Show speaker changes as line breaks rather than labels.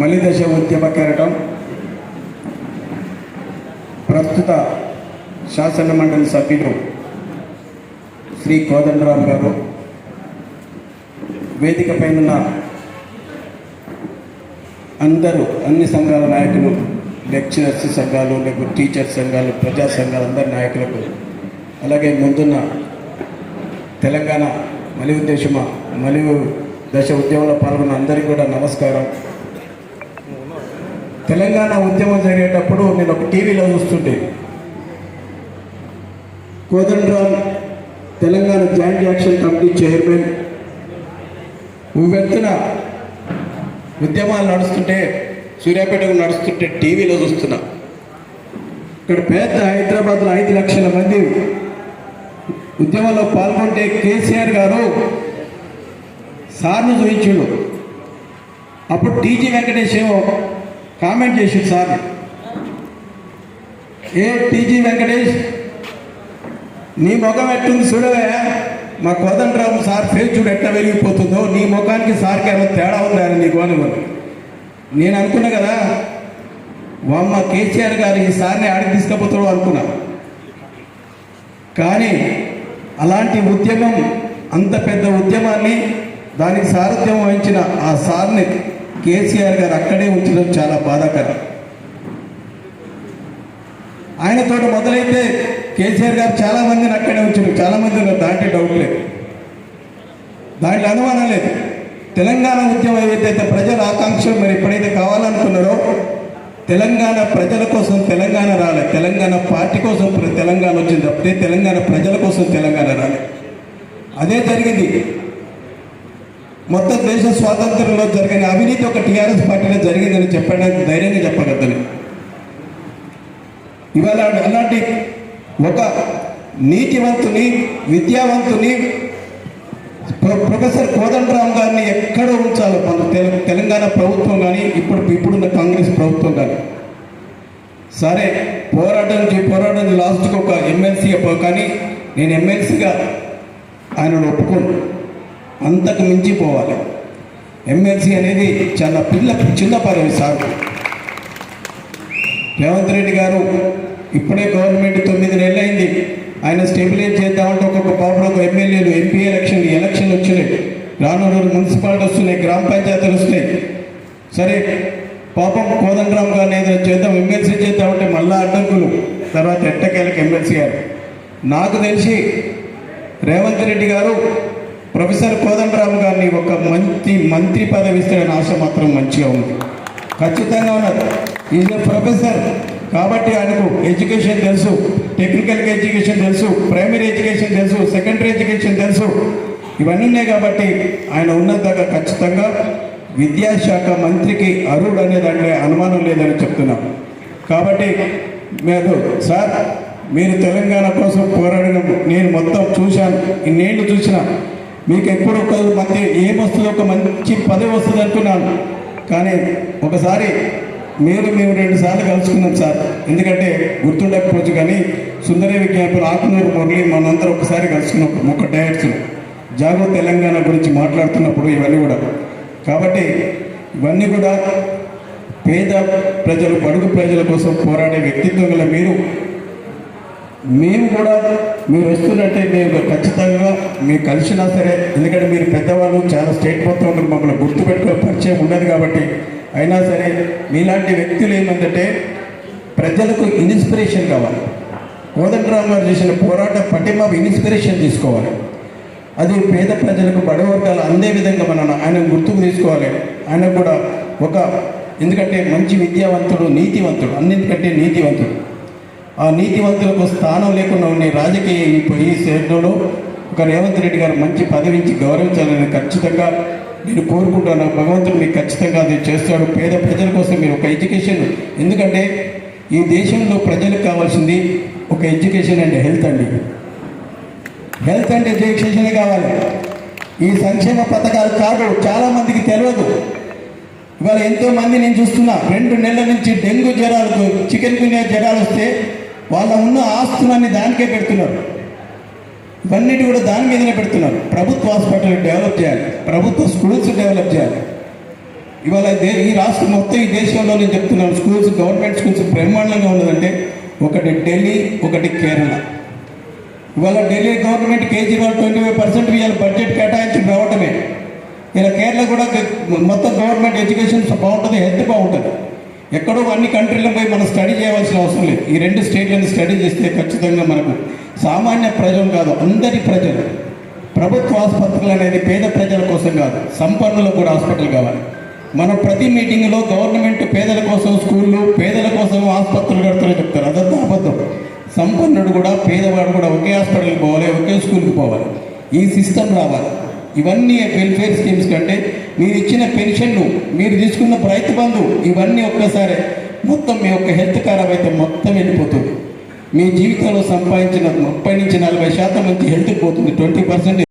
మలిదశ ఉద్యమ కెరటం ప్రస్తుత శాసన మండలి సభ్యులు శ్రీ కోదండరావు గారు. వేదిక పైన అందరూ అన్ని సంఘాల నాయకులు లెక్చరర్స్ సంఘాలు లేకపోతే టీచర్స్ సంఘాలు ప్రజా సంఘాల అందరి నాయకులకు అలాగే ముందున్న తెలంగాణ మలి ఉద్దేశమ మలి దశ ఉద్యమంలో పాల్గొన్న అందరికీ కూడా నమస్కారం. తెలంగాణ ఉద్యమం జరిగేటప్పుడు నేను ఒక టీవీలో చూస్తుంటే Kodandaram Telangana joint action committee chairman. ఉవ్వెత్తున ఉద్యమాలు నడుస్తుంటే సూర్యాపేటకు నడుస్తుంటే టీవీలో చూస్తున్నా. ఇక్కడ పెద్ద హైదరాబాద్లో ఐదు లక్షల మంది ఉద్యమంలో పాల్గొంటే కేసీఆర్ గారు సార్ను చూపించిండు. అప్పుడు టీజీ వెంకటేష్ ఏమో కామెంట్ చేసి సార్. ఏ టీజీ వెంకటేష్ నీ ముఖం ఎట్టుంది చూడవే? మా కోదండరాము సార్ ఫేస్ చూడు ఎట్లా వెలిగిపోతుందో నీ ముఖానికి సార్కి ఏమో తేడా ఉందని నీకు అని నేను అనుకున్నా కదా వామ్మ కేసీఆర్ గారు ఈ సార్ని ఆడికి తీసుకుపోతాడు అనుకున్నా. కానీ అలాంటి ఉద్యమం అంత పెద్ద ఉద్యమాన్ని దానికి సారథ్యం వహించిన ఆ సార్ని కేసీఆర్ గారు అక్కడే ఉంచడం చాలా బాధాకరం. ఆయనతో మొదలైతే కేసీఆర్ గారు చాలా మందిని అక్కడే ఉంచారు. చాలా మంది ఉన్నారు. దాంట్లో డౌట్ లేదు. దాంట్లో అనుమానం లేదు. తెలంగాణ ఉద్యమం ఏదైతే ప్రజల ఆకాంక్షలు మరి ఎప్పుడైతే కావాలనుకున్నారో తెలంగాణ ప్రజల కోసం తెలంగాణ రాలే. తెలంగాణ పార్టీ కోసం తెలంగాణ వచ్చింది తప్పితే తెలంగాణ ప్రజల కోసం తెలంగాణ రాలే. అదే జరిగింది. మొత్తం దేశ స్వాతంత్రంలో జరిగిన అవినీతి ఒక టీఆర్ఎస్ పార్టీలో జరిగిందని చెప్పడానికి ధైర్యంగా చెప్పగలుగుతాను. ఇవాళ అలాంటి ఒక నీతివంతుని విద్యావంతుని ప్రొ- ప్రొఫెసర్ కోదండరామ్ గారిని ఎక్కడ ఉంచాలో. మన తెలంగాణ ప్రభుత్వం కానీ ఇప్పుడు ఇప్పుడున్న కాంగ్రెస్ ప్రభుత్వం కానీ సరే పోరాటం పోరాటానికి పోరాటం లాస్ట్కి ఒక ఎమ్మెల్సీగా కానీ నేను ఎమ్మెల్సీగా ఆయనను ఒప్పుకోను. అంతకు మించి పోవాలి. ఎమ్మెల్సీ అనేది చాలా పిల్ల చిన్న పదవి సార్. రేవంత్ రెడ్డి గారు ఇప్పుడే గవర్నమెంట్ తొమ్మిది నెలలు అయింది ఆయన స్టెబిలైజ్ చేద్దామంటే ఒక్కొక్క పాపలో ఒక ఎమ్మెల్యేలు ఎంపీ ఎలక్షన్ ఎలక్షన్ వచ్చినాయి. రానున్న మున్సిపాలిటీ వస్తున్నాయి గ్రామ పంచాయతీలు వస్తున్నాయి. సరే పాపం కోదండరామ్ గారిని ఏదైనా చేద్దాం ఎమ్మెల్సీ చేద్దామంటే మళ్ళా అడ్డంకులు. తర్వాత ఎట్టకేలకు ఎమ్మెల్సీ గారు. నాకు తెలిసి రేవంత్ రెడ్డి గారు ప్రొఫెసర్ కోదండరామ్ గారిని ఒక మంత్రి మంత్రి పదవి ఇస్తాడని ఆశ మాత్రం మంచిగా ఉంది. ఖచ్చితంగా ఉన్నారు. ఈజ్ ఎ ప్రొఫెసర్ కాబట్టి ఆయనకు ఎడ్యుకేషన్ తెలుసు టెక్నికల్ ఎడ్యుకేషన్ తెలుసు ప్రైమరీ ఎడ్యుకేషన్ తెలుసు సెకండరీ ఎడ్యుకేషన్ తెలుసు. ఇవన్నీ ఉన్నాయి కాబట్టి ఆయన ఉన్నంత ఖచ్చితంగా విద్యాశాఖ మంత్రికి అర్హుడు అనే దాంట్లో అనుమానం లేదని చెప్తున్నాం. కాబట్టి మీరు సార్ మీరు తెలంగాణ కోసం పోరాడిన నేను మొత్తం చూశాను ఇన్నేళ్ళు చూసిన మీకు ఎప్పుడు ఒక మంచి ఏమొస్తుందో ఒక మంచి పదవి వస్తుంది అనుకున్నాను కానీ ఒకసారి మీరు మేము రెండు సార్లు కలుసుకున్నాం సార్. ఎందుకంటే గుర్తుండకపోవచ్చు కానీ సుందర విజ్ఞాపన ఆత్మూరు మురళి మనందరం ఒకసారి కలుసుకున్నప్పుడు ఒక డైరెక్ట్స్ జాగ్రత్త తెలంగాణ గురించి మాట్లాడుతున్నప్పుడు ఇవన్నీ కూడా. కాబట్టి ఇవన్నీ కూడా పేద ప్రజలు బడుగు ప్రజల కోసం పోరాడే వ్యక్తిత్వం గల మీరు మేము కూడా మీరు వస్తున్నట్టే మేము ఖచ్చితంగా మీరు కలిసినా సరే ఎందుకంటే మీరు పెద్దవాళ్ళు చాలా స్టేట్ మొత్తం మీరు మమ్మల్ని గుర్తుపెట్టుకునే పరిచయం ఉండదు కాబట్టి అయినా సరే మీలాంటి వ్యక్తులు ఏంటంటే ప్రజలకు ఇన్స్పిరేషన్ కావాలి. కోదండరామ్ గారు చేసిన పోరాట పటిమ ఇన్స్పిరేషన్ తీసుకోవాలి. అది పేద ప్రజలకు బడవర్గాలు అందే విధంగా మనం ఆయన గుర్తుకు తీసుకోవాలి. ఆయన కూడా ఒక ఎందుకంటే మంచి విద్యావంతుడు నీతివంతుడు అన్నింటికంటే నీతివంతుడు. ఆ నీతివంతులకు స్థానం లేకుండా ఉన్న రాజకీయ ఈ సేవలో ఒక రేవంత్ రెడ్డి గారు మంచి పదవించి గౌరవించాలని ఖచ్చితంగా నేను కోరుకుంటాను. భగవంతుడు మీకు ఖచ్చితంగా అది చేస్తాడు. పేద ప్రజల కోసం మీరు ఒక ఎడ్యుకేషన్ ఎందుకంటే ఈ దేశంలో ప్రజలకు కావాల్సింది ఒక ఎడ్యుకేషన్ అండ్ హెల్త్ అండి. హెల్త్ అండ్ ఎడ్యుకేషనే కావాలి. ఈ సంక్షేమ పథకాలు కాదు చాలామందికి తెలియదు. ఇవాళ ఎంతోమంది నేను చూస్తున్నా రెండు నెలల నుంచి డెంగ్యూ జ్వరాలు చికెన్ గున్యా జ్వరాలు వస్తే వాళ్ళ ఉన్న ఆస్తులన్నీ దానికే పెడుతున్నారు. ఇవన్నిటి కూడా దాని మీదనే పెడుతున్నారు. ప్రభుత్వ హాస్పిటల్ డెవలప్ చేయాలి. ప్రభుత్వ స్కూల్స్ డెవలప్ చేయాలి. ఇవాళ దే- ఈ రాష్ట్రం మొత్తం ఈ దేశంలో నేను చెప్తున్నాను స్కూల్స్ గవర్నమెంట్ స్కూల్స్ బ్రహ్మాండంగా ఉన్నదంటే ఒకటి ఢిల్లీ ఒకటి కేరళ. ఇవాళ Delhi government Kejriwal twenty five percent ఇవాళ బడ్జెట్ కేటాయించి రావటమే. ఇలా కేరళ కూడా మొత్తం గవర్నమెంట్ ఎడ్యుకేషన్ బాగుంటుంది హెల్త్ బాగుంటుంది. ఎక్కడో అన్ని కంట్రీలో పోయి మనం స్టడీ చేయవలసిన అవసరం లేదు. ఈ రెండు స్టేట్లను స్టడీ చేస్తే ఖచ్చితంగా మనకు సామాన్య ప్రజలు కాదు అందరి ప్రజలు. ప్రభుత్వ ఆసుపత్రులు అనేది పేద ప్రజల కోసం కాదు సంపన్నులకు కూడా హాస్పిటల్ కావాలి. మనం ప్రతి మీటింగ్లో గవర్నమెంట్ పేదల కోసం స్కూళ్ళు పేదల కోసం ఆసుపత్రులు కడతారని చెప్తారు. అదంతా అబద్ధం. సంపన్నుడు కూడా పేదవాడు కూడా ఒకే హాస్పిటల్కి పోవాలి ఒకే స్కూల్కి పోవాలి. ఈ సిస్టమ్ రావాలి. ఇవన్నీ వెల్ఫేర్ స్కీమ్స్ కంటే మీరు ఇచ్చిన పెన్షన్లు మీరు తీసుకున్న రైతు బంధు ఇవన్నీ ఒక్కసారి. మొత్తం మీ యొక్క హెల్త్ ఖరాబ్ అయితే మొత్తం వెళ్ళిపోతుంది. మీ జీవితంలో సంపాదించిన ముప్పై నుంచి నలభై శాతం మంచి హెల్త్ పోతుంది. Twenty percent